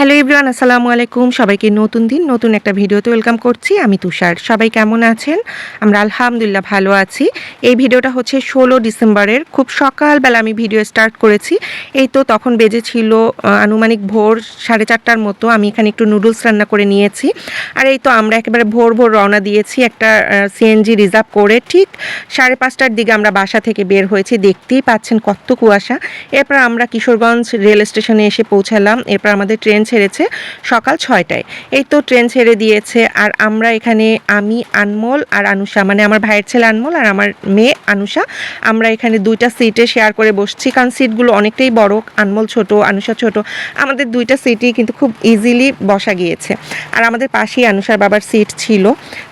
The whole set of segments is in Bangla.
হ্যালো ইব্রান আসসালামু আলাইকুম। সবাইকে নতুন দিন, নতুন একটা ভিডিওতে ওয়েলকাম করছি। আমি তুষার। সবাই কেমন আছেন? আমরা আলহামদুলিল্লাহ ভালো আছি। এই ভিডিওটা হচ্ছে ষোলো ডিসেম্বরের। খুব সকালবেলা আমি ভিডিও স্টার্ট করেছি। এই তো তখন বেজেছিল আনুমানিক ভোর সাড়ে চারটার মতো। আমি এখানে একটু নুডলস রান্না করে নিয়েছি। আর এই তো আমরা একেবারে ভোর ভোর রওনা দিয়েছি একটা সিএনজি রিজার্ভ করে। ঠিক সাড়ে পাঁচটার দিকে আমরা বাসা থেকে বের হয়েছি। দেখতেই পাচ্ছেন কত কুয়াশা। এরপর আমরা কিশোরগঞ্জ রেল স্টেশনে এসে পৌঁছালাম। এরপর আমাদের ট্রেন ছেড়েছে সকাল ছয়টায়। এই তো ট্রেন ছেড়ে দিয়েছে আর আমরা এখানে আমি, আনমোল আর আনুষা মানে আমার ভাইয়ের ছেলে আনমোল আর আমার মেয়ে আনুষা, আমরা এখানে দুইটা সিটে শেয়ার করে বসছি কারণ সিটগুলো অনেকটাই বড়, আনমোল ছোট, আনুষা ছোট। আমাদের দুইটা সিটই কিন্তু খুব ইজিলি বসা গিয়েছে। আর আমাদের পাশেই আনুষার বাবার সিট ছিল।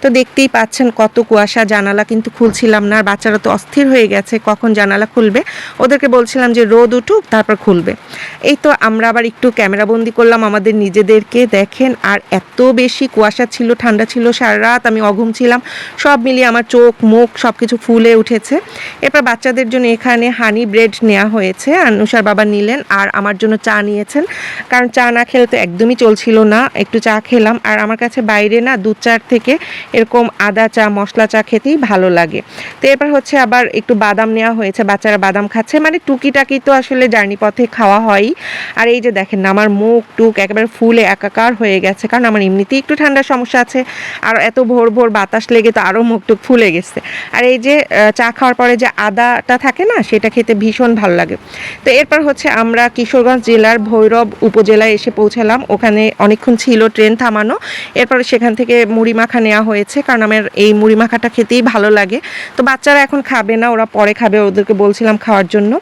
তো দেখতেই পাচ্ছেন কত কুয়াশা, জানালা কিন্তু খুলছিলাম না, আর বাচ্চারা তো অস্থির হয়ে গেছে, কখন জানালা খুলবে? ওদেরকে বলছিলাম যে রোদ উঠুক, তারপর খুলবে। এই তো আমরা আবার একটু ক্যামেরাবন্দি করলাম আমাদের নিজেদেরকে দেখেন, আর এত বেশি কুয়াশা ছিল, ঠান্ডা ছিল, সারা রাত আমি অঘুম ছিলাম। সব মিলিয়ে আমার চোখ, মুখ সব কিছু ফুলে উঠেছে। এরপর বাচ্চাদের জন্য এখানে হানি ব্রেড নেওয়া হয়েছে। আনুষার বাবা নিলেন আর আমার জন্য চা নিয়েছেন। কারণ চা না খেলে তো একদমই চলছিল না। একটু চা খেলাম। আর আমার কাছে বাইরে না দুধ চার থেকে এরকম আদা চা, মশলা চা খেতেই ভালো লাগে। তো এরপর হচ্ছে আবার একটু বাদাম নেওয়া হয়েছে। বাচ্চারা বাদাম খাচ্ছে। মানে টুকিটাকি তো আসলে জার্নি পথে খাওয়া হয়ই। আর এই যে দেখেন, আমার মুখ টুক একেবারে ফুলে একাকার হয়ে গেছে। কারণ আমার এমনিতেই একটু ঠান্ডার সমস্যা আছে। আর এত ভোর ভোর বাতাস লেগে তো আরও মুখ টুক ফুলে গেছে। আর এই যে চা খাওয়ার পরে যে আদাটা থাকে না, সেটা খেতে ভীষণ ভালো লাগে। তো এরপর হচ্ছে আমরা কিশোরগঞ্জ জেলার ভৈরব উপজেলায় এসে পৌঁছালাম। ওখানে অনেকক্ষণ ছিল ট্রেন থামানো। এরপরে সেখান থেকে মুড়ি মাখা নেওয়া হয়েছে। কারণ আমার এই মুড়ি মাখাটা খেতেই ভালো লাগে। তো বাচ্চারা এখন খাবে না, ওরা পরে খাবে ওদেরকে বলছিলাম খাওয়ার জন্য।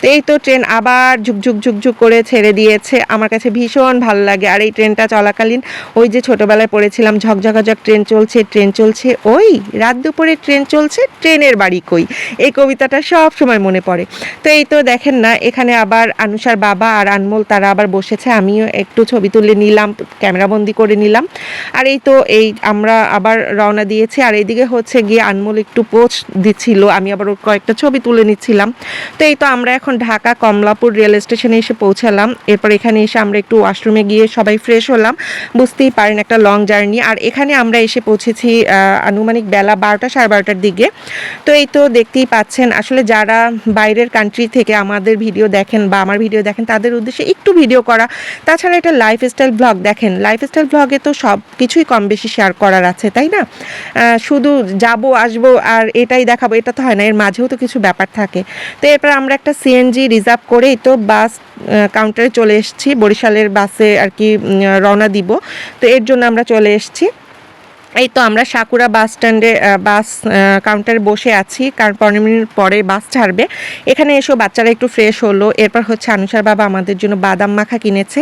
তো এই তো ট্রেন আবার ঝুকঝুক ঝুকঝুক করে ছেড়ে দিয়েছে। আমার কাছে ভীষণ ভালো লাগে। আর এই ট্রেনটা চলাকালীন ওই যে ছোটবেলায় পড়েছিলাম, ঝকঝকাঝক ট্রেন চলছে ট্রেন চলছে, ওই রাত দুপুরে ট্রেন চলছে, ট্রেনের বাড়ি কই? এই কবিতাটা সব সময় মনে পড়ে। তো এই তো দেখেন না, এখানে আবার আনুষার বাবা আর আনমোল, তারা আবার বসেছে, আমিও একটু ছবি তুলে নিলাম ক্যামেরাবন্দি করে নিলাম। আর এই তো এই আমরা আবার রওনা দিয়েছি, আর এইদিকে হচ্ছে গিয়ে আনমোল একটু পোস্ট দিচ্ছিল, আমি আবার ওর কয়েকটা ছবি তুলে নিচ্ছিলাম। তো এই তো আমরা এখন ঢাকা কমলাপুর রেল স্টেশনে এসে পৌঁছালাম, এরপর এখানে এসে আমরা একটু ওয়াশরুমে গিয়ে সবাই ফ্রেশ হলাম। বুঝতেই পারেন একটা লং জার্নি আর এখানে আমরা এসে পৌঁছেছি আনুমানিক বেলা বারোটা সাড়ে বারোটার দিকে। তো এই তো দেখতেই পাচ্ছেন, আসলে যারা বাইরের কান্ট্রি থেকে আমাদের ভিডিও দেখেন বা আমার ভিডিও দেখেন, তাদের উদ্দেশ্যে একটু ভিডিও করা। তাছাড়া এটা লাইফস্টাইল ব্লগ দেখেন। লাইফস্টাইল ব্লগে তো সব কিছুই কম বেশি শেয়ার করার আছে, তাই না? শুধু যাব, আসব আর এটাই দেখাবো, এটা তো হয় না, এর মাঝেও তো কিছু ব্যাপার থাকে। তো এরপর আমরা একটা সিএনজি রিজার্ভ করেই তো বাস কাউন্টারে চলে এসেছি, বরিশালের বাসে আর কি রওনা দিব। তো এর জন্য আমরা চলে এসেছি। এই তো আমরা সাকুরা বাস স্ট্যান্ডে বাস কাউন্টারে বসে আছি। কারণ পনেরো মিনিট পরে বাস ছাড়বে। এখানে এসেও বাচ্চারা একটু ফ্রেশ হলো। এরপর হচ্ছে আনুষার বাবা আমাদের জন্য বাদাম মাখা কিনেছে।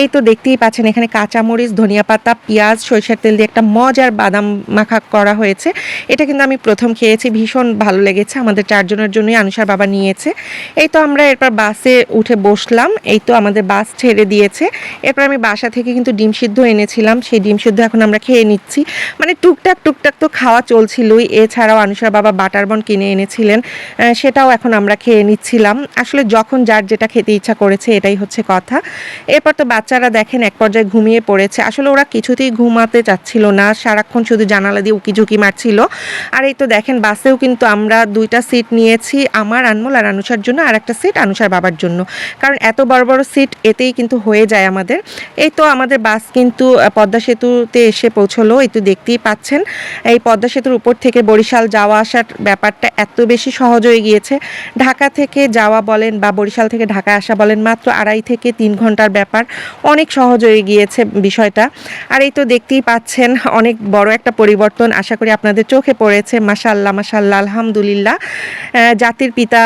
এই তো দেখতেই পাচ্ছেন, এখানে কাঁচামরিচ ধনিয়া পাতা পেঁয়াজ, সরিষার তেল দিয়ে একটা মজার বাদাম মাখা করা হয়েছে। এটা কিন্তু আমি প্রথম খেয়েছি, ভীষণ ভালো লেগেছে। আমাদের চারজনের জন্যই আনুষার বাবা নিয়েছে। এই তো আমরা এরপর বাসে উঠে বসলাম। এই তো আমাদের বাস ছেড়ে দিয়েছে। এরপর আমি বাসা থেকে কিন্তু ডিম সিদ্ধ এনেছিলাম। সেই ডিম সিদ্ধ এখন আমরা খেয়ে নিচ্ছি। মানে টুকটাক টুকটাক তো খাওয়া চলছিলই। এছাড়াও আনুষার বাবা বাটার বন কিনে এনেছিলেন সেটাও এখন আমরা খেয়ে নিচ্ছিলাম। আসলে যখন যার যেটা খেতে ইচ্ছা করেছে, এটাই হচ্ছে কথা। এরপর তো বাচ্চারা দেখেন এক পর্যায়ে ঘুমিয়ে পড়েছে। আসলে ওরা কিছুতেই ঘুমাতে চাচ্ছিল না। সারাক্ষণ শুধু জানালা দিয়ে উকি ঝুঁকি মারছিল। আর এই তো দেখেন, বাসেও কিন্তু আমরা দুইটা সিট নিয়েছি, আমার আনমোল আর আনুষার জন্য, আর একটা সিট আনুষার বাবার জন্য। কারণ এত বড় বড় সিট এতেই কিন্তু হয়ে যায় আমাদের। এই তো আমাদের বাস কিন্তু পদ্মা সেতুতে এসে পৌঁছলো। এই তো দেখতেই পাচ্ছেন। এই পদ্মা সেতুর উপর থেকে বরিশাল যাওয়া আসার ব্যাপারটা এত বেশি সহজ হয়ে গিয়েছে। ঢাকা থেকে যাওয়া বলেন বা বরিশাল থেকে ঢাকা আসা বলেন মাত্র আড়াই থেকে তিন ঘণ্টার ব্যাপার। অনেক সহজ হয়ে গিয়েছে বিষয়টা। আর এই তো দেখতেই পাচ্ছেন, অনেক বড় একটা পরিবর্তন আশা করি আপনাদের চোখে পড়েছে। মাশাল্লাহ মাশাল্লাহ আলহামদুলিল্লাহ। জাতির পিতা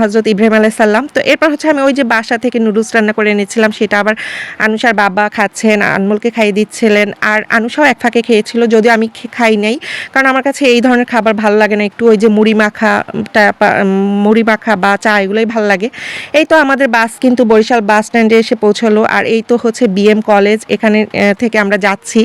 হজরত ইব্রাহিম আলাইহিস সাল্লাম তো এরপর হচ্ছে আমি ওই যে বাসা থেকে নুডলস রান্না করে এনেছিলাম, সেটা আবার আনুষার বাবা খাচ্ছেন, আনমোলকে খাইয়ে দিচ্ছিলেন। আর আনুষাও এক ফাঁকে খেয়েছিল যদিও আমি খাই নাই। কারণ আমার কাছে এই ধরনের খাবার ভালো লাগে না। একটু ওই যে মুড়ি মাখা মুড়ি মাখা বা চা এগুলোই ভালো লাগে। এই তো আমাদের বাস কিন্তু বরিশাল বাস স্ট্যান্ডে এসে পৌঁছলো। আর এই তো হচ্ছে বিএম কলেজ এখানে থেকে আমরা যাচ্ছি।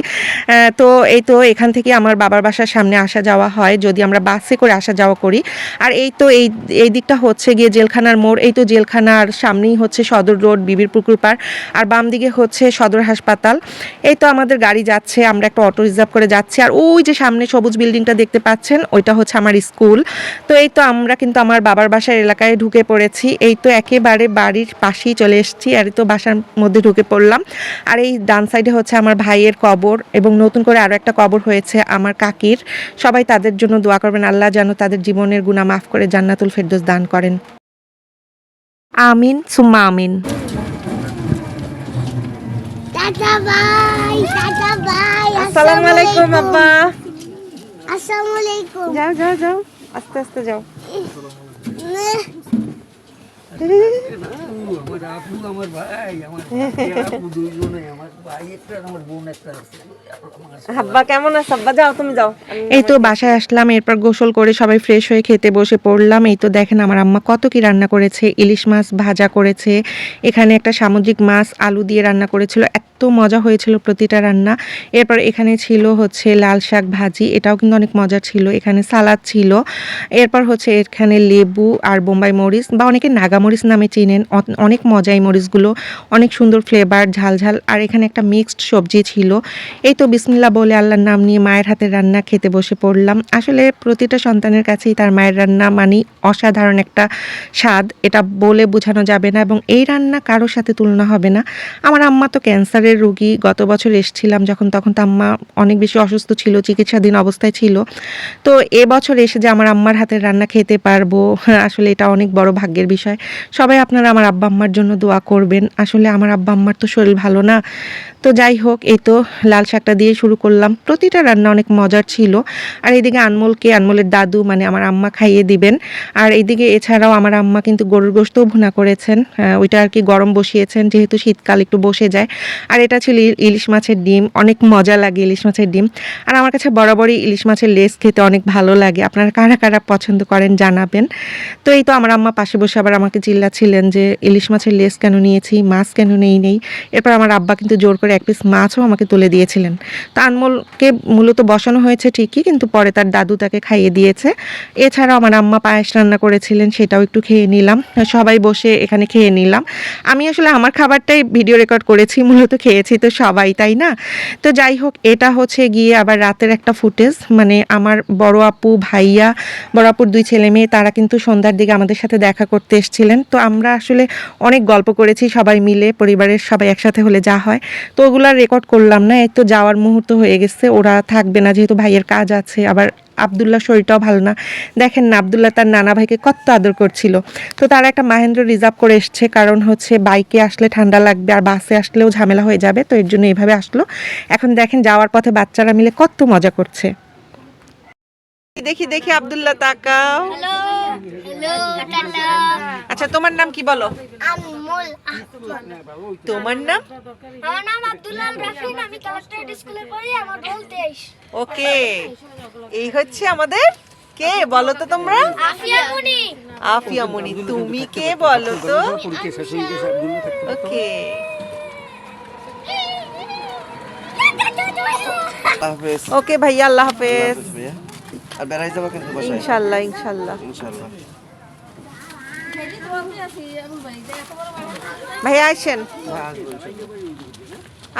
তো এই তো এখান থেকে আমার বাবার বাসার সামনে আসা যাওয়া হয়। যদি আমরা বাসে করে আসা যাওয়া করি। আর এই তো এই এই দিকটা হচ্ছে গিয়ে জেলখানার মোড়। এই তো জেলখানার সামনেই হচ্ছে সদর রোড বিবির পুকুর পাড় আর বাম দিকে হচ্ছে সদর হাসপাতাল। এই তো আমাদের গাড়ি যাচ্ছে। আমরা একটা অটো রিজার্ভ করে যাচ্ছি। আর ওই যে সামনে সবুজ বিল্ডিংটা দেখতে পাচ্ছেন, ওইটা হচ্ছে আমার স্কুল। তো এই তো আমরা কিন্তু আমার বাবার বাসার এলাকায় ঢুকে পড়েছি। এই তো একেবারে বাড়ির পাশেই চলে এসেছি, আর তো বাসার মধ্যে ঢুকে পড়লাম। আর এই ডান সাইডে হচ্ছে আমার ভাইয়ের কবর এবং নতুন করে আরও একটা কবর হয়েছে আমার কাকির। সবাই তাদের জন্য দোয়া করবেন, আল্লাহ যেন তাদের জীবনের গুণা মাফ করে জান্নাতুল ফেরদৌস দান করেন। আমিন, সুম্মা আমিন। টাটা বাই টাটা বাই আসসালামু আলাইকুম আব্বা। আসসালামু আলাইকুম। যাও যাও যাও। আস্তে আস্তে যাও। আমার আপু আমার ভাই আমার আপু দুইজনে আমার ভাই একটা আর আমার বোন একটা আছে আমার আব্বা কেমন আছে? আব্বা যাও তুমি যাও। এই তো বাসায় আসলাম এরপর গোসল করে সবাই ফ্রেশ হয়ে খেতে বসে পড়লাম। এই তো দেখেন আমার আম্মা কত কি রান্না করেছে ইলিশ মাছ ভাজা করেছে এখানে একটা সামুদ্রিক মাছ আলু দিয়ে রান্না করেছিল এত মজা হয়েছিল প্রতিটা রান্না। এরপর এখানে ছিল হচ্ছে লাল শাক ভাজি, এটাও কিন্তু অনেক মজা ছিল। এখানে সালাদ ছিল। এরপর হচ্ছে এখানে লেবু আর বোম্বাই মরিচ বা অনেকে নাগামরিচ নামে চিনেন। অনেক মজা এই মরিচগুলো। অনেক সুন্দর ফ্লেভার ঝাল ঝাল। আর এখানে একটা মিক্সড সবজি ছিল। এই তো বিসমিল্লা বলে আল্লাহর নাম নিয়ে মায়ের হাতের রান্না খেতে বসে পড়লাম। আসলে প্রতিটা সন্তানের কাছেই তার মায়ের রান্না মানে অসাধারণ একটা স্বাদ। এটা বলে বোঝানো যাবে না এবং এই রান্না কারোর সাথে তুলনা হবে না। আমার আম্মা তো ক্যান্সারের রোগী গত বছর এসেছিলাম যখন, তখন তো আম্মা অনেক বেশি অসুস্থ ছিল, চিকিৎসাধীন অবস্থায় ছিল। তো এবছর এসে যে আমার আম্মার হাতের রান্না খেতে পারব আসলে এটা অনেক বড় ভাগ্যের বিষয়। সবাই আপনারা আমার আব্বা আম্মার জন্য দোয়া করবেন। আসলে আমার আব্বা আম্মার তো শরীর ভালো না। তো যাই হোক, এই তো লাল শাকটা দিয়ে শুরু করলাম। প্রতিটা রান্না অনেক মজার ছিল। আর এইদিকে আনমোলকে, আনমোলের দাদু মানে আমার আম্মা খাইয়ে দিবেন। আর এইদিকে এছাড়াও আমার আম্মা কিন্তু গরুর গোস্তও ভুনা করেছেন। ওইটা আর কি গরম বসিয়েছেন, যেহেতু শীতকাল একটু বসে যায়। আর এটা ছিল ইলিশ মাছের ডিম। অনেক মজা লাগে ইলিশ মাছের ডিম। আর আমার কাছে বরাবরই ইলিশ মাছের লেস খেতে অনেক ভালো লাগে। আপনারা কারা কারা পছন্দ করেন জানাবেন। তো এই তো আমার আম্মা পাশে বসে আবার আমাকে চিল্লাচ্ছিলেন যে, ইলিশ মাছের লেস কেন নিয়েছি? মাছ কেন নেই নেই? এরপর আমার আব্বা কিন্তু জোর করে এক পিস মাছও আমাকে তুলে দিয়েছিলেন। তো আনমোলকে মূলত বসানো হয়েছে ঠিকই, কিন্তু পরে তার দাদু তাকে খাইয়ে দিয়েছে। এছাড়াও আমার আম্মা পায়েস রান্না করেছিলেন, সেটাও একটু খেয়ে নিলাম। সবাই বসে এখানে খেয়ে নিলাম। আমি আসলে আমার খাবারটাই ভিডিও রেকর্ড করেছি, মূলত খেয়েছি তো সবাই, তাই না? তো যাই হোক, এটা হচ্ছে গিয়ে আবার রাতের একটা ফুটেজ। মানে আমার বড় আপু, ভাইয়া, বড় আপুর দুই ছেলে মেয়ে, তারা কিন্তু সন্ধ্যার দিকে আমাদের সাথে দেখা করতে এসেছিলেন। তো আমরা আসলে অনেক গল্প করেছি সবাই মিলে, পরিবারের সবাই একসাথে হলে যা হয়। তো ওগুলো রেকর্ড করলাম না, এই তো যাওয়ার মুহূর্ত হয়ে গেছে, ওরা থাকবে না যেহেতু ভাইয়ের কাজ আছে, আবার আবদুল্লাহ শরীরটাও ভালো না। দেখেন না, আবদুল্লাহ তার নানা ভাইকে কত আদর করছিল। তো তারা একটা মাহেন্দ্র রিজার্ভ করে এসছে, কারণ হচ্ছে বাইকে আসলে ঠান্ডা লাগবে আর বাসে আসলেও ঝামেলা হয়ে যাবে, তো এর জন্য এইভাবে আসলো। এখন দেখেন যাওয়ার পথে বাচ্চারা মিলে কত মজা করছে। দেখি দেখি আবদুল্লাহ তাকাও। হ্যালো হ্যালো টাটা আচ্ছা তোমার নাম কি বলো? তোমার নাম? আমার নাম আব্দুল্লাহ রাফিন আমি কালেক্টরেট স্কুলে পড়ি আমার বল তেইশ। ওকে এই হচ্ছে আমাদের কে বলো তো তোমরা? আফিয়া মুনি। আফিয়া মনি তুমি কে বলো তো? ওকে। ওকে ভাইয়া আল্লাহ হাফেজ ভাইয়া। আর বেড়াই যাব কিন্তু বাসায়। ইনশাল্লাহ ইনশাল্লাহ। ইনশাল্লাহ। ভাইয়া আসেন।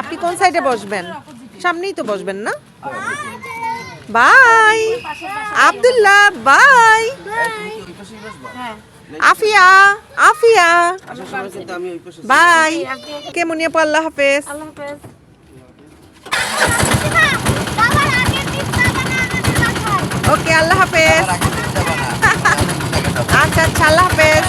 আপনি কোন সাইডে বসবেন? সামনেই তো বসবেন না? Bye. Abdullah bye. Afia Afia. Bye. কে মুনিয়া পো আল্লাহ হাফেজ বাবার আগের দিন বাবা না আমাদের বাসায় ওকে আল্লাহ আচ্ছা আচ্ছা হাফেজ।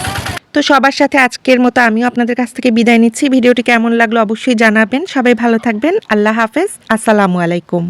তো সবার সাথে আজকের মতো আমিও আপনাদের কাছ থেকে বিদায় নিচ্ছি। ভিডিওটি কেমন লাগল অবশ্যই জানাবেন। সবাই ভালো থাকবেন। আল্লাহ হাফেজ। আসসালামু আলাইকুম।